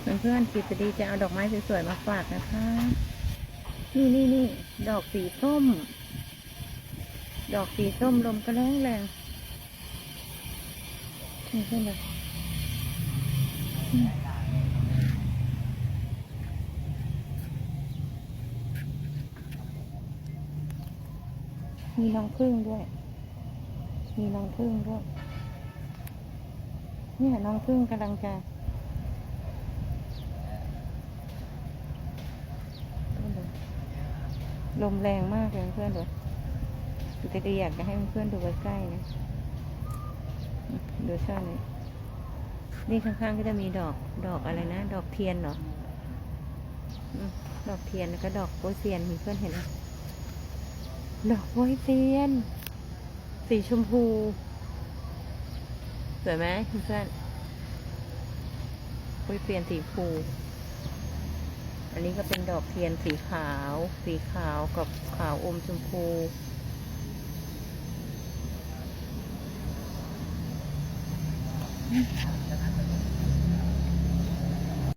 เพื่อนๆกิตดีจะเอาดอกไม้สวยๆมาฝากนะคะ นี่นี่นี่ดอกสีส้ม ดอกสีส้มลมก็แรงแรงนี่เพื่อนเลยมมีน้องพึ่งด้วย มีน้องพึ่งด้วย เนี่ยน้องพึ่งกำลังจะ ลมแรงมากเลยเพื่อนดูแต่ก็อยากจะให้เพื่อนดูใกล้ๆนะ ดูช่อนี้นี่ข้างๆก็จะมีดอก ดอกอะไรนะ ดอกเทียนเหรอ ดอกเทียนแล้วก็ดอกโปยเซียนมีเพื่อนเห็นไหมดอกโปยเซียน สีชมพู สวยไหมเพื่อนโปยเซียนสีชมพู อันนี้ก็เป็นดอกเทียนสีขาว สีขาวกับขาวอมชมพูน